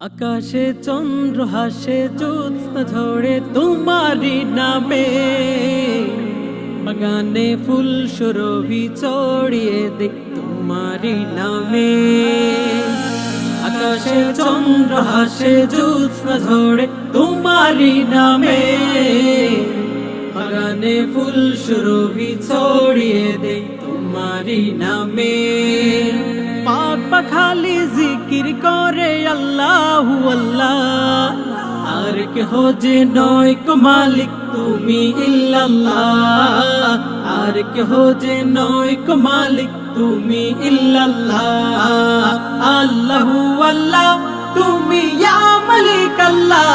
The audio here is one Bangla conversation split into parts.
আকাশে চন্দ্র, হাসে জ্যোৎস্না ঝরে তোমারি নামে। বাগানে ফুল সুরভি চড়িয়ে দেখ তোমারি নামে। আকাশে চন্দ্র, হাসে জ্যোৎস্না ঝরে তোমারি নামে। বাগানে ফুল সুরভি ছড়িয়ে দেখ তোমারি নামে। পাক পাখালি জিকির করে আল্লাহু আল্লাহ। আর কেহ যে নয় কো মালিক তুমি ইল্লাল্লাহ। আর কেহ যে নয় কো মালিক তুমি ইল্লাল্লাহ। আল্লাহু আল্লাহ, তুমি ইয়া মালিক আল্লাহ।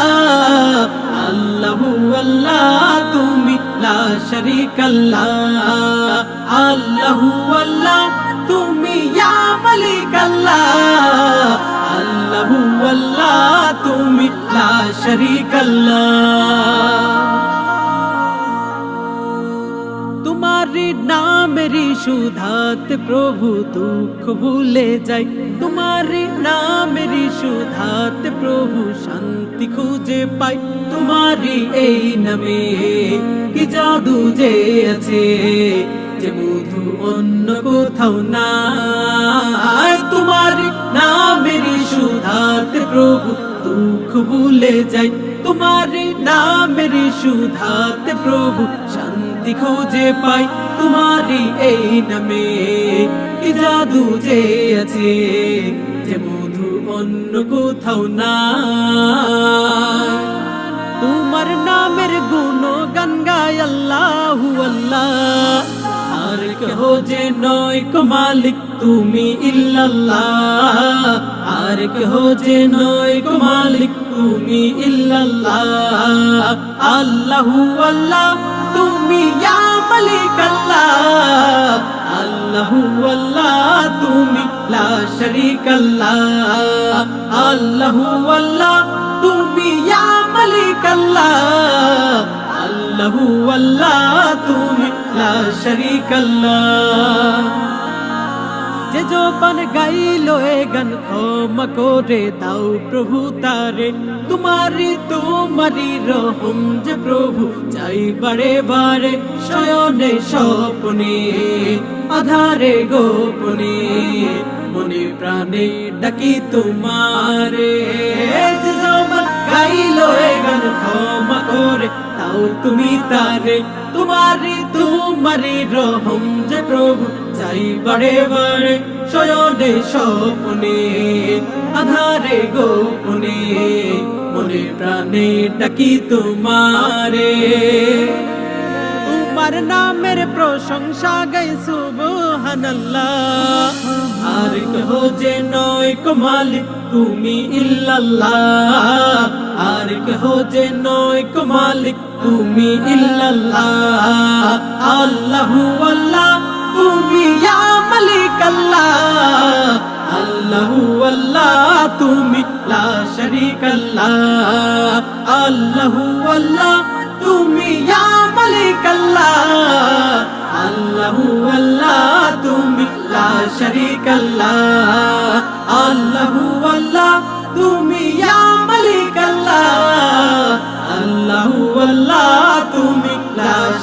আল্লাহু আল্লাহ, তুমি লা শরীক আল্লাহ। আল্লাহু আল্লাহ, তুমি শরীক তোমারি নামেরি সুধাত প্রভু দুঃখ ভুলে যাই। তোমারি নামেরি সুধাত প্রভু শান্তি খুঁজে পাই। তোমারি এই নামে কি জাদু যে আছে? যে মধু অন্য কোথাও নাই। ভুলে যাই। তোমারি নামেরি সুধাত প্রভু শান্তি খুঁজে পাই। তোমারি এই নামে কি জাদু যে আছে, যে মধু অন্য কোথাও না তোমার নামের গুণ গান গায় আল্লাহু আল্লাহ। আর কেহ যে নয় কো মালিক তুমি ইল্লাল্লাহ। আর কেহ যে নয় কো মালিক তুমি ইল্লাল্লাহ, আল্লাহু আল্লাহ, তুমি ইয়া মালিক আল্লাহ আল্লাহু আল্লাহ তুমি লা শরীক আল্লাহ আল্লাহু আল্লাহ তুমি ইয়া মালিক আল্লাহ আল্লাহু আল্লাহ তুমি লা শরীক জবান গাইল এ গান ক্ষমা করে দাও প্রভু তারে তোমারি তোমারি রহম যে প্রভু চাই বারে বারে শয়নে স্বপনে আধারে গোপনে মনে প্রাণে ডাকি তোমারে জবান গাইল এ গান ক্ষমা তুমি তারে তোমারি তোমারি রহম যে প্রভু। চাই বারে বারে শয়নে স্বপনে, আধারে গোপনে, মনে প্রাণে ডাকি তোমারে। তোমার নামের প্রশংসা গাই সুবহানাল্লাহ। আর কেহ যে নয় কো মালিক, তুমি ইল্লাল্লাহ। আর কেহ যে নয় মালিক, তুমি ইল্লাল্লাহ। আল্লাহু আল্লাহ, তুমি ইয়া মালিক আল্লাহ। আল্লাহু আল্লাহ, তুমি লা শরীক আল্লাহ। আল্লাহু আল্লাহ, তুমি ইয়া মালিক আল্লাহ। আল্লাহু আল্লাহ, তুমি লা শরীক আল্লাহ। আল্লাহু আল্লাহ, তুমি ইয়া আল্লাহ তুমি লা